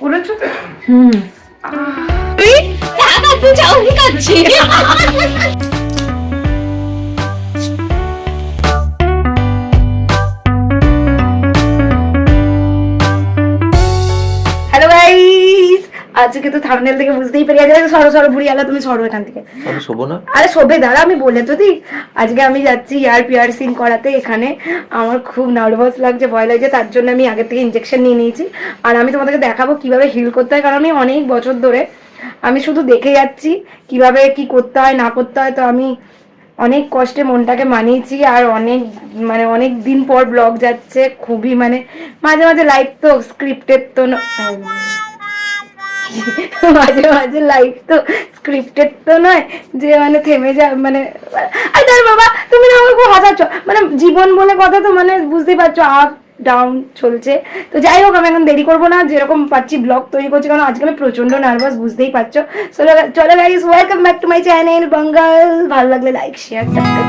করেছ তো হুম তুই চা খাচ্ছি চাউমিন খাচ্ছি হ্যালো আজকে তো থামনেল থেকে বুঝতেই পেরে গেছে। সরো সরো বুড়ি আলা তুমি সরো এখান থেকে। আমি শোবো না। আরে শোভে দাঁড়া আমি বলে তো দিই। আজকে আমি যাচ্ছি ইয়ার পিয়ারসিং করাতে। এখানে আমার খুব নার্ভাস লাগছে ভয় লাগছে। তার জন্য আমি আগে থেকে ইঞ্জেকশন নিয়ে নিয়েছি। আর আমি তোমাদেরকে দেখাবো কীভাবে হিল করতে হয় কারণ আমি অনেক বছর ধরে আমি শুধু দেখে যাচ্ছি কীভাবে কি করতে হয় না করতে হয়। তো আমি অনেক কষ্টে মনটাকে মানিয়েছি আর অনেক মানে অনেক দিন পর ব্লগ যাচ্ছে। খুবই মানে মাঝে মাঝে লাইভ তো স্ক্রিপ্টের তো ন- মাঝে মাঝে লাইভ তো স্ক্রিপ্টেড তো নয়, যে মানে থেমে যা মানে আরে দাঁড় বাবা, তুমি না আমাকে হাসাচ্ছ মানে জীবন বলে কথা তো মানে বুঝতেই পারছ আপ ডাউন চলছে। তো যাই হোক, আমি এখন দেরি করব না, যেরকম পাচ্ছি ব্লগ তৈরি করছি, কারণ আজকে আমি প্রচণ্ড নার্ভাস বুঝতেই পারছ। চলো চলো guys welcome back to my channel Bangal ভালো লাগলে লাইক শেয়ার সাবস্ক্রাইব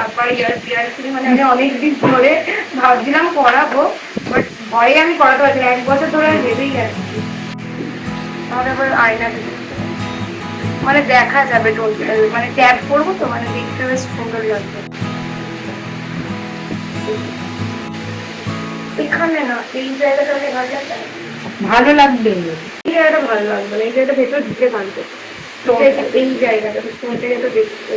আবার ইয়ার মানে আমি অনেকদিন ধরে ভাবছিলাম করাবো বাট ভয়ে আমি করাতে পারছি এক বছর ধরে আমি ভেবেই তাহলে আবার আয়না মানে দেখা যাবে মানে ট্যাপ করব তো মানে দেখতে বেশ সুন্দর লাগবে। এখানে না এই জায়গাটা ভালো লাগবে ভালো লাগবে। এই জায়গাটা ভালো লাগবে না এই জায়গাটা ভেতর ঢুকে থাকবে এই জায়গাটা তো দেখতে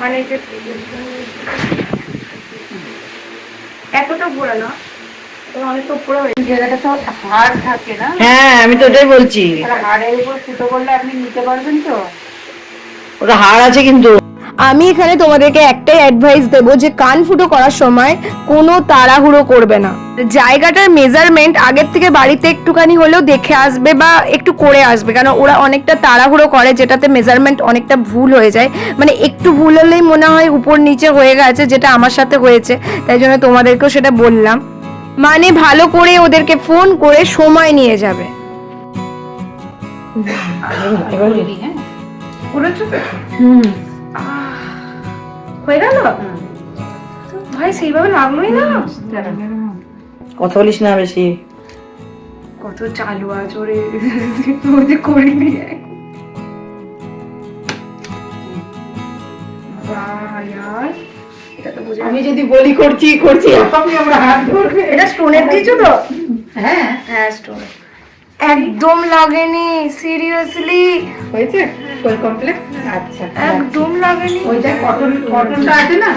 মানে যে এতটা ঘোরা না হয়ে এই তো হাড় থাকে না? হ্যাঁ আমি তো ওটাই বলছি। হাড়ের উপর ফুটো করলে আপনি নিতে পারবেন তো? ওটা হাড় আছে কিন্তু। আমি এখানে তোমাদেরকে একটাই অ্যাডভাইস দেবো যে কান ফুটো করার সময় কোনো তাড়াহুড়ো করবে না। জায়গাটার মেজারমেন্ট আগের থেকে বাড়িতে একটুখানি হলেও দেখে আসবে বা একটু করে আসবে কারণ ওরা অনেকটা তাড়াহুড়ো করে যেটাতে মেজারমেন্ট অনেকটা ভুল হয়ে যায়। মানে একটু ভুল হলেই মনে হয় উপর নিচে হয়ে গেছে যেটা আমার সাথে হয়েছে তাই জন্য তোমাদেরকেও সেটা বললাম। মানে ভালো করে ওদেরকে ফোন করে সময় নিয়ে যাবে। হ্যাঁ? হুম। হয়ে গেল? ভাই সেইভাবে লাগলোই না। কথা বলিস না বেশি। কত চালু আছো রে। তুই যে করিনি আমি যদি বলি করছি করছি আমরা হাত ধরবে। এটা স্টোনের দিয়েছ তো? হ্যাঁ। হ্যাঁ স্টোন একদম লাগেনি সিরিয়াসলি হয়েছে? ফুল কমপ্লেক্স আচ্ছা। একদম লাগেনি। ওইটা কটন কটনটা আছে না?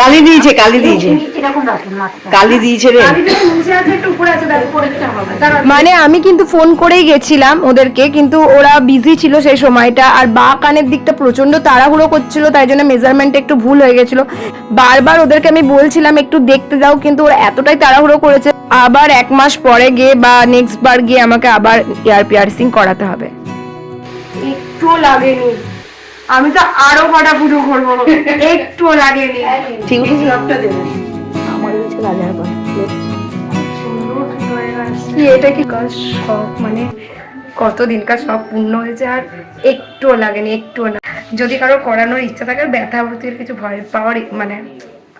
কালি দিয়েছে কালি দিয়েছে। কালি দিয়েছে রে। মানে আমি কিন্তু ফোন করেই গেছিলাম ওদেরকে কিন্তু ওরা বিজি ছিল সেই সময়টা আর বা কানের দিকটা প্রচণ্ড তাড়াহুড়ো করছিল তাই জন্য মেজারমেন্ট একটু ভুল হয়ে গেছিল। বারবার ওদেরকে আমি বলছিলাম একটু দেখতে যাও কিন্তু ওরা এতটাই তাড়াহুড়ো করেছে আবার এক মাস পরে গিয়ে বা নেক্সট বার গিয়ে আমাকে আবার এয়ার পিয়ার্সিং করাতে হবে। একটু লাগেনি। আমি তো আরও কটা পুজো করব। একটু লাগেনি। ঠিক আছে আমার কাছে রাজার এটা কি? শখ মানে কতদিনকার শখ পূর্ণ হয়েছে আর একটুও লাগেনি একটুও না। যদি কারও করানোর ইচ্ছা থাকে আর ব্যথা ভর্তির কিছু ভয় পাওয়ার ই- মানে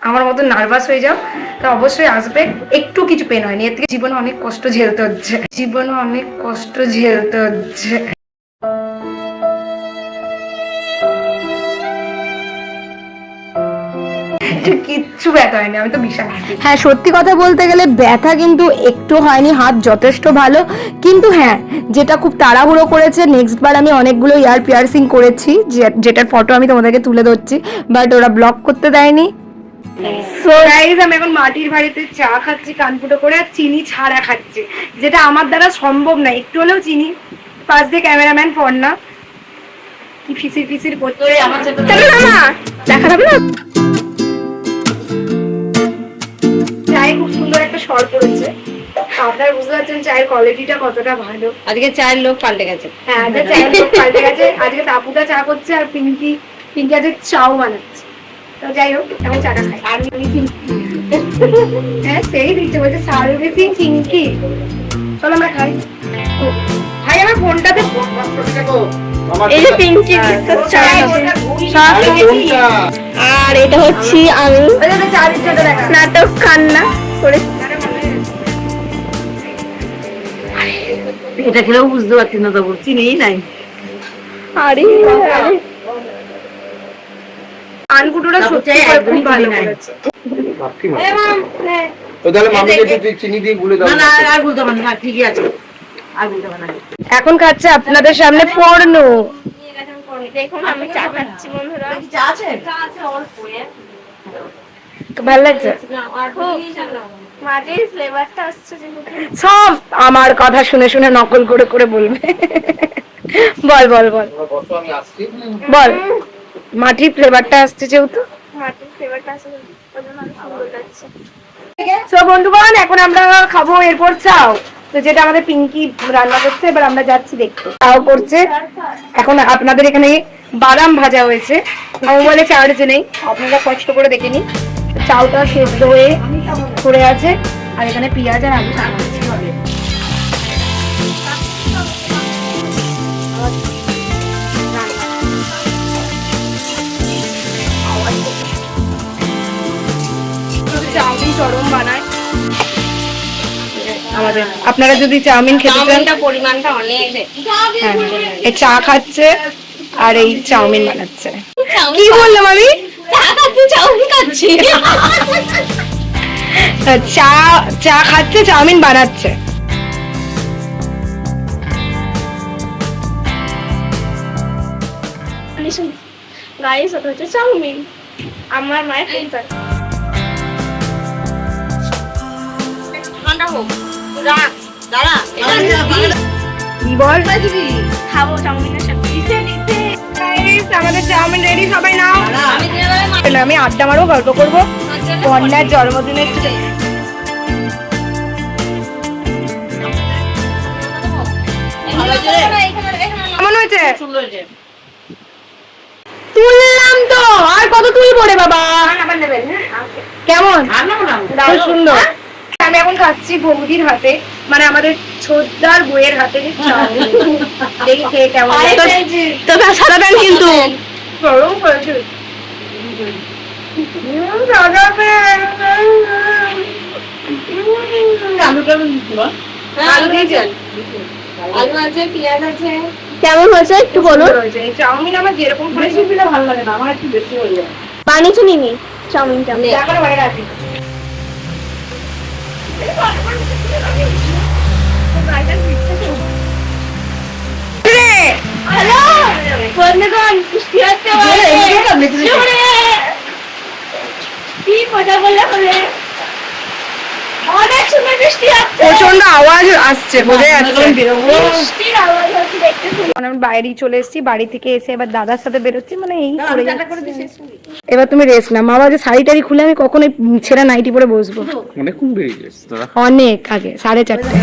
আমার মতো নার্ভাস হয়ে যাও তা অবশ্যই আসবে। একটু কিছু পেন হয়নি এর থেকে জীবনে অনেক কষ্ট ঝেলতে হচ্ছে। জীবনে অনেক কষ্ট ঝেলতে হচ্ছে। কিচ্ছু ব্যথা হয়নি আমি তো বিশাল হ্যাঁ সত্যি কথা বলতে গেলে ব্যথা কিন্তু একটু হয়নি হাত যথেষ্ট ভালো। কিন্তু হ্যাঁ যেটা খুব তাড়াহুড়ো করেছে নেক্সট বার আমি অনেকগুলো ইয়ার পিয়ার্সিং করেছি যেটার ফটো আমি তোমাদেরকে তুলে ধরছি বাট ওরা ব্লক করতে দেয়নি। সো গাইজ আমি এখন মাটির বাড়িতে চা খাচ্ছি কানপুটো করে আর চিনি ছাড়া খাচ্ছি যেটা আমার দ্বারা সম্ভব না। একটু হলেও চিনি পাশ দিয়ে ক্যামেরাম্যান ফোন না। কি ফিসির ফিসির করছে। আমার দেখা যাবে না? পড়েছে। আপনারা বুঝতে পারছেন চায়ের কোয়ালিটিটা কতটা ভালো। আজকে চায়ের লোক পাল্টে গেছে। হ্যাঁ আজকে চায়ের লোক পাল্টে গেছে। আজকে তাপুদা চা করছে আর পিঙ্কি পিঙ্কি আজকে চাও বানাচ্ছে। তো যাই হোক এখন চাটা খাই। আর পিঙ্কি। হ্যাঁ সেই দিচ্ছে বলছে সার্ভিসিং চলো আমরা খাই। ভাই আমার ফোনটাতে এই যে পিঙ্কি আর এটা হচ্ছে আমি নাটক কান্না করে এটা খেলেও বুঝতে পারছি না তবু চিনিই নাই। আরে আরে। সত্যি খুব ভালো চিনি নাই। করেছে তো তাহলে মামিকে একটু তুই চিনি দিয়ে বলে দাও না না আর বলতে পারব না ঠিকই আছে। আর বলতে পারব না। এখন খাচ্ছে আপনাদের সামনে পড়নো দেখুন আমি চা খাচ্ছি বন্ধুরা। চা আছে? ভালো লাগছে? মাটির ফ্লেভারটা আসছে যে মুখে। সব আমার কথা শুনে শুনে নকল করে করে বলবে। বল বল বল। তোমরা বসো আমি আসছি। বল মাটির ফ্লেভারটা আসছে যেহেতু। মাটির ফ্লেভারটা আসছে ওই জন্য অনেক সুন্দর লাগছে। সো বন্ধুগণ এখন আমরা খাব এরপর চাও। তো যেটা আমাদের পিঙ্কি রান্না করছে এবার আমরা যাচ্ছি দেখতে। চাও করছে। এখন আপনাদের এখানে বাদাম ভাজা হয়েছে। আমার মোবাইলে চার্জ নেই। আপনারা কষ্ট করে দেখে নিন। চাউটা সেদ্ধ হয়ে পড়ে আছে আর এখানে পেঁয়াজ আর আলু চাউমিন চরম বানায়। আমাদের আপনারা যদি চাউমিন খেতে চান পরিমাণটা অনেক হ্যাঁ চা খাচ্ছে আর এই চাউমিন বানাচ্ছে। কি বললাম আমি চাউমিন খাচ্ছি। চা চা খাচ্ছে চাউমিন বানাচ্ছে। গাইস ওটা হচ্ছে চাউমিন। আমার মায়ের ফেভারিট ঠান্ডা হোক রাখ দাঁড়া। কি বল। খাব চাউমিনের সাথে। আমাদের চাউমিন রেডি সবাই নাও। আমি আড্ডা মারবো গল্প করব। কন্যার জন্মদিনের কেমন হয়েছে? তুললাম তো। আর কত তুলবো রে বাবা? কেমন? না সুন্দর। আমি এখন খাচ্ছি বৌদির হাতে মানে আমাদের ছোদ্দার বইয়ের হাতে চাউমিন। দেখি খেয়ে কেমন লাগে। তো সাদা প্যান্ট কিন্তু। গরম আছে কেমন হয়েছে? একটু বলুন। চাউমিন আমার যেরকম করেছি ভালো লাগে না আমার একটু বেশি হয়ে যায়। বানিয়েছো নিনি চাউমিনটা? বাইরে রাখি হ্যালো? বন্ধুগণ বৃষ্টি হচ্ছে। কি কথা বললে হবে? অনেক সুন্দর বৃষ্টি হচ্ছে। প্রচণ্ড আওয়াজ আসছে বোঝা যাচ্ছে। বৃষ্টির আওয়াজ হচ্ছে দেখতে মানে আমি বাইরেই চলে এসেছি বাড়ি থেকে এসে এবার দাদার সাথে বেরোচ্ছি মানে এই করে এবার তুমি রেস্ট না মা শাড়ি টাড়ি খুলে আমি কখনোই ছেঁড়া নাইটি পরে বসবো। অনেক আগে সাড়ে চারটে।